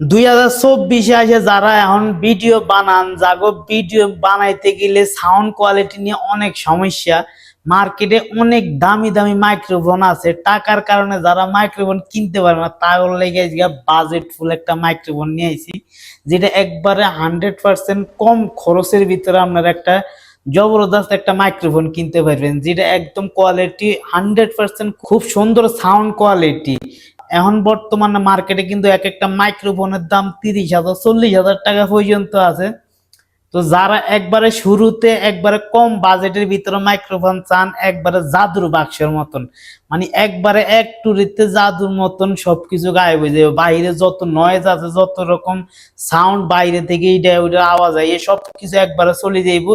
দুই হাজার চব্বিশে আসে যারা এখন ভিডিও বানান, যাগো ভিডিও বানাইতে গেলে সাউন্ড কোয়ালিটি নিয়ে অনেক সমস্যা। মার্কেটে অনেক দামি দামি মাইক্রোফোন আছে। টাকার কারণে যারা মাইক্রোফোন কিনতে পারে না তার লেগে বাজেট ফুল একটা মাইক্রোফোন নিয়ে আইছি, যেটা একবারে হান্ড্রেড পার্সেন্ট কম খরচের ভিতরে আপনার একটা জবরদস্ত একটা মাইক্রোফোন কিনতে পারবেন, যেটা একদম কোয়ালিটি হান্ড্রেড পার্সেন্ট খুব সুন্দর সাউন্ড কোয়ালিটি এখন বর্তমানে মার্কেটে কিন্তু এক একটা মাইক্রোফোনের দাম তিরিশ হাজার, চল্লিশ হাজার টাকা পর্যন্ত আছে। তো যারা একবারে শুরুতে, একবারে কম বাজেটের ভিতরে মাইক্রোফোন চান, একবারে জাদুর বাক্সের মতন মানে একবারে এক টুরিতে জাদুর মতন সবকিছু গায়েব হয়ে যাবে। বাইরে যত নয়েজ আছে, যত রকম সাউন্ড বাইরে থেকে এইটা ওইটা আওয়াজ এই সব কিছু একবারে চলে যাইব।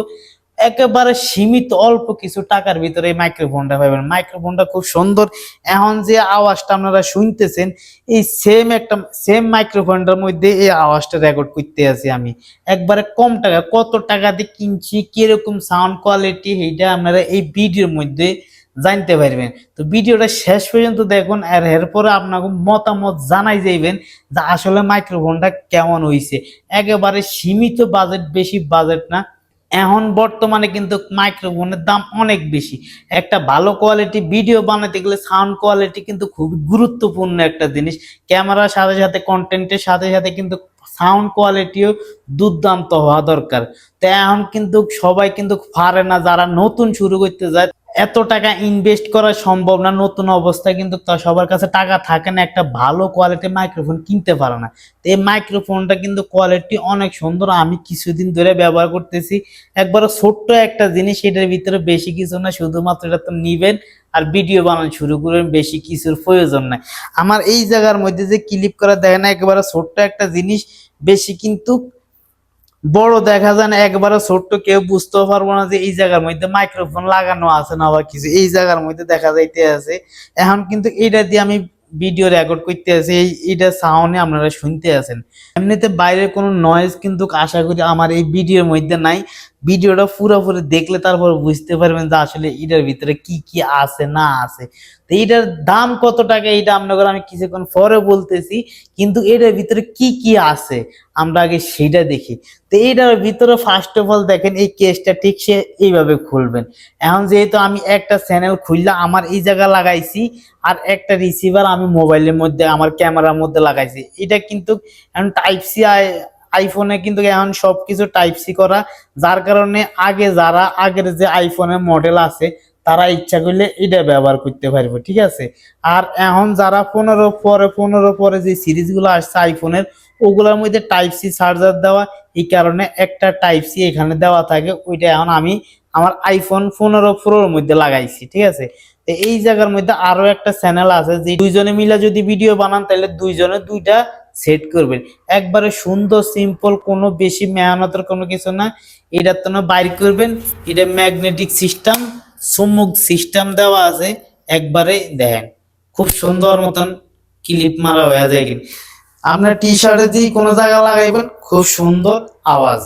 একেবারে সীমিত, অল্প কিছু টাকার ভিতরে এই মাইক্রোফোনটা পাবেন। মাইক্রোফোনটা খুব সুন্দর। এখন যে আওয়াজটা আপনারা শুনতেছেন, এই সেম একটা সেম মাইক্রোফোনটার মধ্যে এই আওয়াজটা রেকর্ড করতে আছি আমি। একবারে কম টাকা, কত টাকা দিয়ে কিনছি, কীরকম সাউন্ড কোয়ালিটি এইটা আপনারা এই ভিডিওর মধ্যে জানতে পারবেন। তো ভিডিওটা শেষ পর্যন্ত দেখুন, আর এরপরে আপনাকে মতামত জানাই যাইবেন যে আসলে মাইক্রোফোনটা কেমন হইছে। একেবারে সীমিত বাজেট বেশি বাজেট না এখন বর্তমানে কিন্তু মাইক্রোফোনের দাম অনেক বেশি। একটা ভালো কোয়ালিটি ভিডিও বানাতে গেলে সাউন্ড কোয়ালিটি কিন্তু খুব গুরুত্বপূর্ণ একটা জিনিস। ক্যামেরার সাথে সাথে কন্টেন্টের সাথে সাথে কিন্তু সাউন্ড কোয়ালিটিও দুর্দান্ত হওয়া দরকার। তো এখন কিন্তু সবাই কিন্তু পারে না, যারা নতুন শুরু করতে যায় এত টাকা ইনভেস্ট করা সম্ভব না, নতুন অবস্থায় কিন্তু সবার কাছে টাকা থাকে না, একটা ভালো কোয়ালিটির মাইক্রোফোন কিনতে পারে না। তো এই মাইক্রোফোনটা কিন্তু কোয়ালিটি অনেক সুন্দর, আমি কিছুদিন ধরে ব্যবহার করতেছি। একবারে ছোট্ট একটা জিনিস, এটার ভিতরে বেশি কিছু না, শুধুমাত্র এটা তো নিবেন আর ভিডিও বানানো শুরু করবেন, বেশি কিছুর প্রয়োজন নাই। আমার এই জায়গার মধ্যে যে ক্লিপ করা দেখে না, একেবারে ছোট্ট একটা জিনিস, বেশি কিন্তু বড় দেখা যায় না, একবারে ছোট্ট, কেউ বুঝতেও পারব না যে এই জায়গার মধ্যে মাইক্রোফোন লাগানো আছে না বা কিছু। এই জায়গার মধ্যে দেখা যাইতে আছে। এখন কিন্তু এটা দিয়ে আমি ভিডিও রেকর্ড করতে আছে, এই এটা সাউন্ডে আপনারা শুনতে আছেন। এমনিতে বাইরের কোনো নয়েজ কিন্তু আশা করি আমার এই ভিডিওর মধ্যে নাই। ভিডিওটা পুরোপুরি দেখলে তারপর বুঝতে পারবেন যে আসলে এটার ভিতরে কি কি আছে, না আছে। তো এটার দাম কত টাকা, এটা আপনাদের আমি কিছুক্ষণ পরে বলতেছি, কিন্তু এটার ভিতরে কি কি আছে, আমরা আগে সেটা দেখি। তো এটার ভিতরে ফার্স্ট অফ অল দেখেন, এই কেসটা ঠিক সে এইভাবে খুলবেন। এখন যেহেতু আমি একটা চ্যানেল খুললাম আমার এই জায়গা লাগাইছি, আর একটা রিসিভার আমি মোবাইলের মধ্যে, আমার ক্যামেরার মধ্যে লাগাইছি, এটা কিন্তু এখন টাইপ সি আইফোনে কিন্তু এখন সব কিছু টাইপ সি করা। যার কারণে আগে যারা, আগের যে আইফোনের মডেল আছে, তারা ইচ্ছা করলে এটা ব্যবহার করতে পারবে, ঠিক আছে? আর এখন যারা পনেরো পরে পনেরো পরে যে সিরিজগুলো আসছে আইফোনের ওগুলোর মধ্যে টাইপ সি চার্জার দেওয়া, এই কারণে একটা টাইপ সি এখানে দেওয়া থাকে, ওইটা এখন আমি আমার আইফোন পনেরো প্রোর মধ্যে লাগাইছি, ঠিক আছে? তো এই জায়গার মধ্যে আরও একটা চ্যানেল আছে যে দুইজনে মিলে যদি ভিডিও বানান, তাহলে দুইজনে দুইটা সেট করবেন। একবারে সুন্দর সিম্পল কোনো বেশি মেহনতের কোনো কিছু না। এটা তো বাইর করবেন। এটা ম্যাগনেটিক সিস্টেম সম্মুখ সিস্টেম দেওয়া আছে। একবারে দেখেন, খুব সুন্দর মতন ক্লিপ মারা হয়ে যায়। আপনার টি শার্টে দিয়ে কোনো জায়গা লাগাইবেন, খুব সুন্দর আওয়াজ।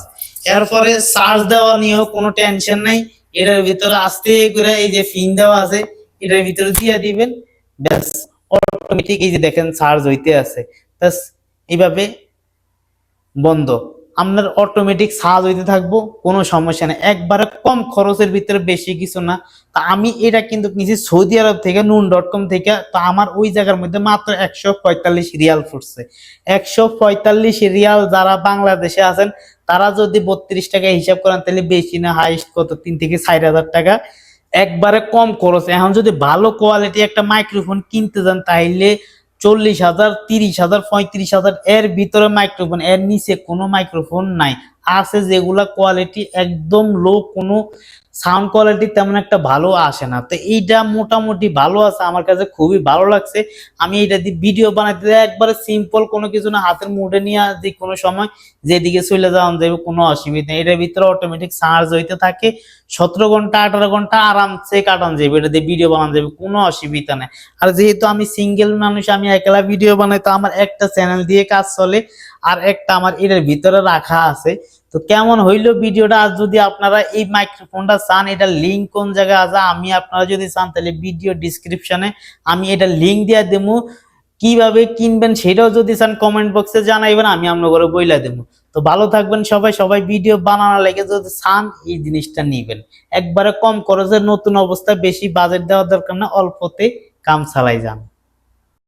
এরপরে চার্জ দেওয়া নিয়েও কোনো টেনশন নাই। এটার ভিতরে আস্তে করে এই যে ফিন দেওয়া আছে, এটার ভিতরে দিয়ে দিবেন। ব্যাস অটোমেটিক এই যে দেখেন চার্জ হইতে আছে। ব্যাস এইভাবে বন্ধ। আপনার অটোমেটিক সাজ হইতে থাকব, কোনো সমস্যা নেই। একবারে কম খরচের ভিতরে বেশি কিছু না। তা আমি এটা কিন্তু নিয়েছি সৌদি আরব থেকে নুন ডট কম থেকে। তো আমার ওই জায়গার মধ্যে মাত্র একশো পঁয়তাল্লিশ রিয়াল ফুটছে। একশো পঁয়তাল্লিশ রিয়াল যারা বাংলাদেশে আছেন, তারা যদি বত্রিশ টাকা হিসাব করেন, তাহলে বেশি না হাইস্ট কত? তিন থেকে চার হাজার টাকা। একবারে কম খরচ। এখন যদি ভালো কোয়ালিটি একটা মাইক্রোফোন কিনতে যান তাইলে চল্লিশ হাজার, তিরিশ হাজার, পঁয়ত্রিশ হাজার, এর ভিতরে মাইক্রোফোন এর নিচে কোনো মাইক্রোফোন নাই। আছে যেগুলা কোয়ালিটি একদম লো কোনো সাউন্ড কোয়ালিটি তেমন একটা ভালো আসে না। তো এইটা মোটামুটি ভালো আছে, আমার কাছে খুবই ভালো লাগছে। আমি এটা দিয়ে ভিডিও বানাইতে একবারে সিম্পল কোনো কিছু না, হাতের মুঠে নিয়ে যে কোনো সময় যেদিকে চলে যাওয়া যাবে, কোনো অসুবিধা নেই। এটার ভিতরে অটোমেটিক চার্জ হইতে থাকে, সতেরো ঘণ্টা, আঠারো ঘণ্টা আরামসে কাটানো যাবে। এটা দিয়ে ভিডিও বানানো যাবে, কোনো অসুবিধা নেই। আর যেহেতু আমি সিঙ্গেল মানুষ, আমি একলা ভিডিও বানাই, তো আমার একটা চ্যানেল দিয়ে কাজ চলে, আর একটা আমার এটার ভিতরে রাখা আছে। তো কেমন হইল ভিডিওটা? আজ যদি আপনারা এই মাইক্রোফোনটা চান, এটা লিঙ্ক কোন জায়গায় আছে, আমি আপনারা যদি চান, তাহলে ভিডিও ডিসক্রিপশনে আমি এটা লিঙ্ক দিয়ে দেবো কীভাবে কিনবেন সেটাও যদি চান কমেন্ট বক্সে জানাইবেন, আমি আপনার বইলা দেবো তো ভালো থাকবেন সবাই। সবাই ভিডিও বানানো লেগে যদি চান, এই জিনিসটা নিবেন। একবারে কম খরচে নতুন অবস্থায় বেশি বাজেট দেওয়ার দরকার না অল্পতে কাম চালাই যান।